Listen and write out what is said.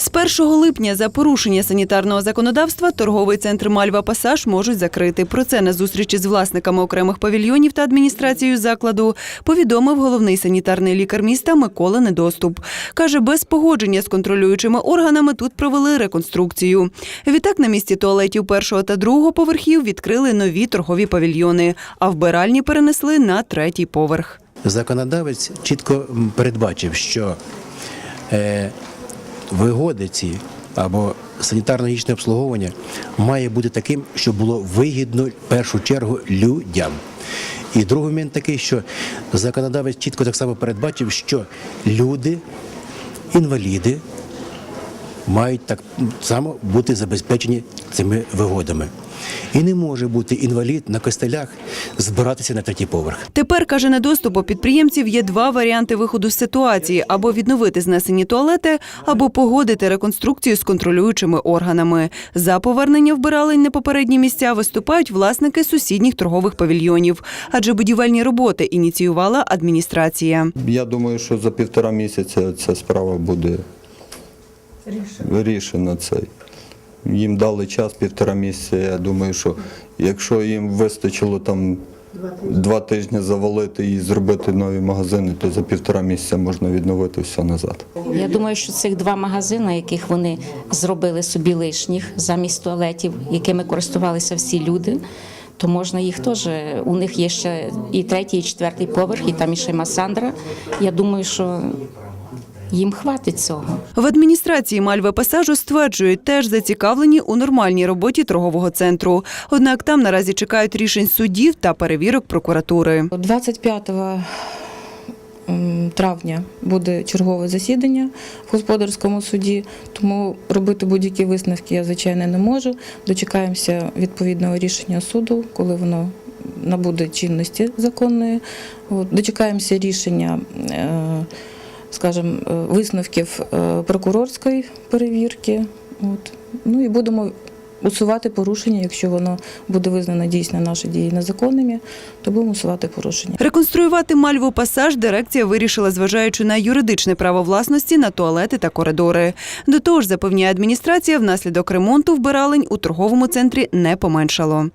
З 1 липня за порушення санітарного законодавства торговий центр Мальва Пасаж можуть закрити. Про це на зустрічі з власниками окремих павільйонів та адміністрацією закладу повідомив головний санітарний лікар міста Микола Недоступ. Каже, без погодження з контролюючими органами тут провели реконструкцію. Відтак на місці туалетів першого та другого поверхів відкрили нові торгові павільйони, а вбиральні перенесли на третій поверх. Законодавець чітко передбачив, що е, вигоди ці або санітарно-гічне обслуговування має бути таким, щоб було вигідно в першу чергу людям. І другий момент такий, що законодавець чітко так само передбачив, що люди, інваліди, мають так само бути забезпечені цими вигодами. І не може бути інвалід на костелях збиратися на третій поверх. Тепер, каже недоступ, у підприємців є два варіанти виходу з ситуації: або відновити знесені туалети, або погодити реконструкцію з контролюючими органами. За повернення вбиралень на попередні місця виступають власники сусідніх торгових павільйонів, адже будівельні роботи ініціювала адміністрація. Я думаю, що за півтора місяця ця справа буде вирішена. Цей. Їм дали час півтора місяця. Я думаю, що якщо їм вистачило там два тижні завалити і зробити нові магазини, то за півтора місяця можна відновити все назад. Я думаю, що цих два магазини, яких вони зробили собі лишніх замість туалетів, якими користувалися всі люди, то можна їх теж. У них є ще і третій, і четвертий поверх, і там іще Масандра. Я думаю, що їм хватить цього. В адміністрації Мальви Пасажу стверджують, теж зацікавлені у нормальній роботі торгового центру. Однак там наразі чекають рішень судів та перевірок прокуратури. 25 м, травня буде чергове засідання в господарському суді, тому робити будь-які висновки я, звичайно, не можу. Дочекаємося відповідного рішення суду, коли воно набуде чинності законної. Дочекаємося рішення, е, скажімо, е, висновків е, прокурорської перевірки. От. Ну і будемо усувати порушення, якщо воно буде визнано дійсно наші дії незаконними, то будемо усувати порушення. Реконструювати Мальву Пасаж дирекція вирішила, зважаючи на юридичне право власності на туалети та коридори. До того ж, запевняє адміністрація, внаслідок ремонту вбиралень у торговому центрі не поменшало.